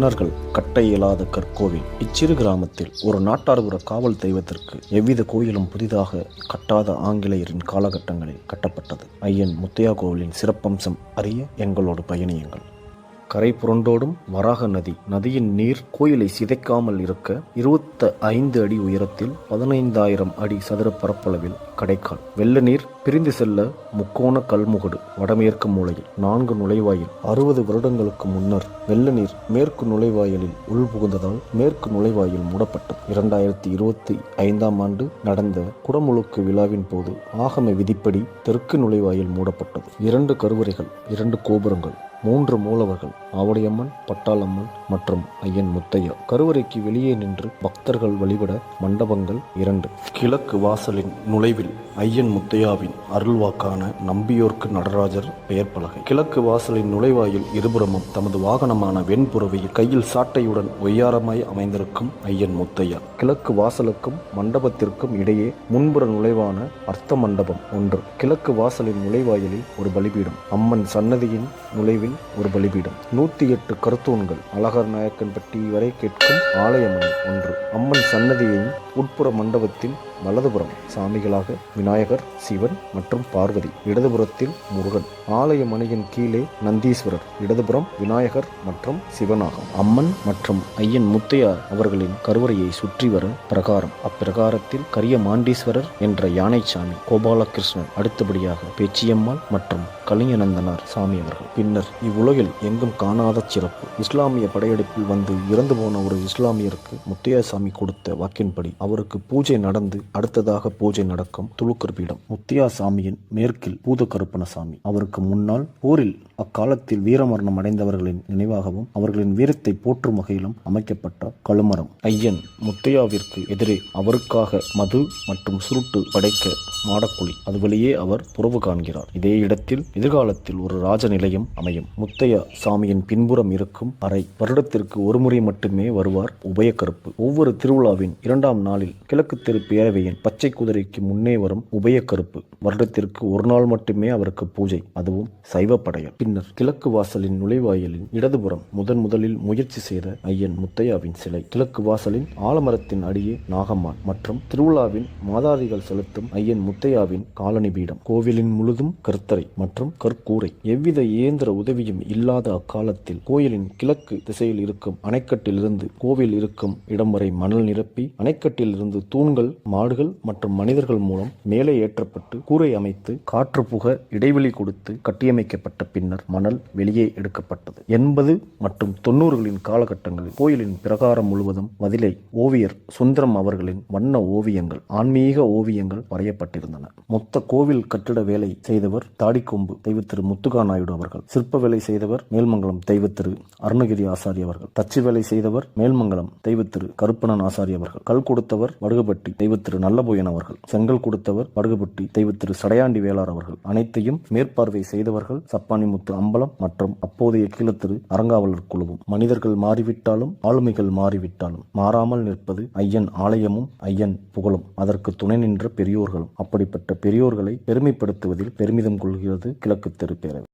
மன்னர்கள் கட்டை இயலாத கற்கோவில். இச்சிறு கிராமத்தில் ஒரு நாட்டார்புற காவல் தெய்வத்திற்கு எவ்வித கோயிலும் புதிதாக கட்டாத ஆங்கிலேயரின் காலகட்டங்களில் கட்டப்பட்டது. ஐயன் முத்தையா கோவிலின் சிறப்பம்சம் அறிய எங்களோடு பயணியுங்கள். கரை புரண்டோடும் வராக நதி நதியின் நீர் கோயிலை சிதைக்காமல் இருக்க இருபத்த ஐந்து அடி உயரத்தில் பதினைந்தாயிரம் அடி சதுர பரப்பளவில் கடைக்கால். வெள்ள நீர் பிரிந்து செல்ல முக்கோண கல்முகடு வடமேற்கு மூலையில் நான்கு நுழைவாயில் அறுபது வருடங்களுக்கு முன்னர் வெள்ள நீர் மேற்கு நுழைவாயிலில் உள்புகுந்ததால் மேற்கு நுழைவாயில் மூடப்பட்டது. இரண்டாயிரத்தி இருபத்தி ஐந்தாம் ஆண்டு நடந்த குடமுழுக்கு விழாவின் போது ஆகம விதிப்படி தெற்கு நுழைவாயில் மூடப்பட்டது. இரண்டு கருவறைகள் இரண்டு கோபுரங்கள் மூன்று மூலவர்கள் ஆவடியம்மன் பட்டாளம்மன் மற்றும் ஐயன் முத்தையா. கருவறைக்கு வெளியே நின்று பக்தர்கள் வழிபட மண்டபங்கள் இரண்டு. கிழக்கு வாசலின் நுழைவில் ஐயன் முத்தையாவின் அருள்வாக்கான நம்பியோர்க்கு நடராஜர் பெயர் பலகை. கிழக்கு வாசலின் நுழைவாயில் இருபுறமும் தமது வாகனமான வெண்புறவையில் கையில் சாட்டையுடன் ஒய்யாரமாய் அமைந்திருக்கும் ஐயன் முத்தையா. கிழக்கு வாசலுக்கும் மண்டபத்திற்கும் இடையே முன்புற நுழைவான அர்த்த மண்டபம் ஒன்று. கிழக்கு வாசலின் நுழைவாயிலில் ஒரு பலிபீடம். அம்மன் சன்னதியின் நுழைவில் ஒரு பலிபீடம். நூத்தி எட்டு கருத்தூன்கள் அழகர் நாயக்கன்பட்டி வரை கேட்கும் ஆலயமணி ஒன்று. அம்மன் சன்னதியையும் உட்புற மண்டபத்தில் வலதுபுறம் சாமிகளாக விநாயகர் சிவன் மற்றும் பார்வதி. இடதுபுறத்தில் முருகன். ஆலய மணியின் கீழே நந்தீஸ்வரர். இடதுபுறம் விநாயகர் மற்றும் சிவனாகும். அம்மன் மற்றும் ஐயன் முத்தையா அவர்களின் கருவறையை சுற்றி வர பிரகாரம். அப்பிரகாரத்தில் கரிய மாண்டீஸ்வரர் என்ற யானைச்சாமி கோபாலகிருஷ்ணன் அடுத்தபடியாக பேச்சியம்மாள் மற்றும் கலிங்கநந்தனார் சாமி அவர்கள். பின்னர் இவ்வுலகில் எங்கும் காணாத சிறப்பு. இஸ்லாமிய படையெடுப்பில் வந்து இறந்து போன ஒரு இஸ்லாமியருக்கு முத்தையா சாமி கொடுத்த வாக்கின்படி அவருக்கு பூஜை நடந்து அடுத்ததாக பூஜை நடக்கும் துளுக்கர் பீடம் முத்தியா சாமியின் மேற்கில் பூத கருப்பணசாமி அவருக்கு முன்னால் போரில் அக்காலத்தில் வீரமரணம் அடைந்தவர்களின் நினைவாகவும் அவர்களின் வீரத்தை போற்றும் வகையிலும் அமைக்கப்பட்ட கழுமரம். ஐயன் முத்தையாவிற்கு எதிரே அவருக்காக மது மற்றும் சுருட்டு படைக்க மாடக்குழி. அது வழியே அவர் புறவு காண்கிறார். இதே இடத்தில் எதிர்காலத்தில் ஒரு ராஜ நிலையம் அமையும். முத்தையா சாமியின் பின்புறம் இருக்கும் அறை. வருடத்திற்கு ஒரு முறை மட்டுமே வருவார் உபயக்கருப்பு. ஒவ்வொரு திருவிழாவின் இரண்டாம் நாளில் கிழக்கு தெரு பேரவையின் பச்சை குதிரைக்கு முன்னே வரும் உபயக்கருப்பு. வருடத்திற்கு ஒரு நாள் மட்டுமே அவருக்கு பூஜை. அதுவும் சைவப்படையல். பின் பின்னர் கிழக்கு வாசலின் நுழைவாயிலின் இடதுபுறம் முதன் முதலில் முயற்சி செய்த ஐயன் முத்தையாவின் சிலை கிழக்கு வாசலின் ஆலமரத்தின் அடியே நாகம்மான் மற்றும் திருவிழாவின் மாதாதிகள் செலுத்தும் ஐயன் முத்தையாவின் காலனி பீடம். கோவிலின் முழுதும் கருத்தரை மற்றும் கற்கூரை எவ்வித இயந்திர உதவியும் இல்லாத அக்காலத்தில் கோயிலின் கிழக்கு திசையில் இருக்கும் அணைக்கட்டிலிருந்து கோவில் இருக்கும் இடம் வரை மணல் நிரப்பி அணைக்கட்டில் இருந்து தூண்கள் மாடுகள் மற்றும் மனிதர்கள் மூலம் மேலே ஏற்றப்பட்டு கூரை அமைத்து காற்று புக இடைவெளி கொடுத்து கட்டியமைக்கப்பட்ட பின்னர் மணல் வெளியே எடுக்கப்பட்டது. எண்பது மற்றும் தொண்ணூறுகளின் காலகட்டங்களில் கோயிலின் பிரகாரம் முழுவதும் மதிலை ஓவியர் சுந்தரம் அவர்களின் வண்ண ஓவியங்கள் ஆன்மீக ஓவியங்கள் வரையப்பட்டிருந்தன. மொத்த கோவில் கட்டிட வேலை செய்தவர் தாடிக்கொம்பு தெய்வ திரு முத்துகா நாயுடு அவர்கள். சிற்ப வேலை செய்தவர் மேல்மங்கலம் தெய்வ திரு அருணகிரி ஆசாரி அவர்கள். தச்சு வேலை செய்தவர் மேல்மங்கலம் தெய்வ திரு கருப்பணன் ஆசாரி அவர்கள். கல் கொடுத்தவர் வடுகப்பட்டி தெய்வ திரு நல்லபோயன் அவர்கள். செங்கல் கொடுத்தவர் வடுகப்பட்டி தெய்வ திரு சடையாண்டி வேளார் அவர்கள். அனைத்தையும் மேற்பார்வை செய்தவர்கள் சப்பானிமுத்து அம்பலம் மற்றும் அப்போதைய கீழத்திரு அறங்காவலர் குழுவும். மனிதர்கள் மாறிவிட்டாலும் ஆளுமைகள் மாறிவிட்டாலும் மாறாமல் நிற்பது ஐயன் ஆலயமும் ஐயன் புகழும். அதற்கு துணை நின்ற பெரியோர்களும் அப்படிப்பட்ட பெரியோர்களை பெருமைப்படுத்துவதில் பெருமிதம் கொள்கிறது கிழக்கு தெரு பேரவை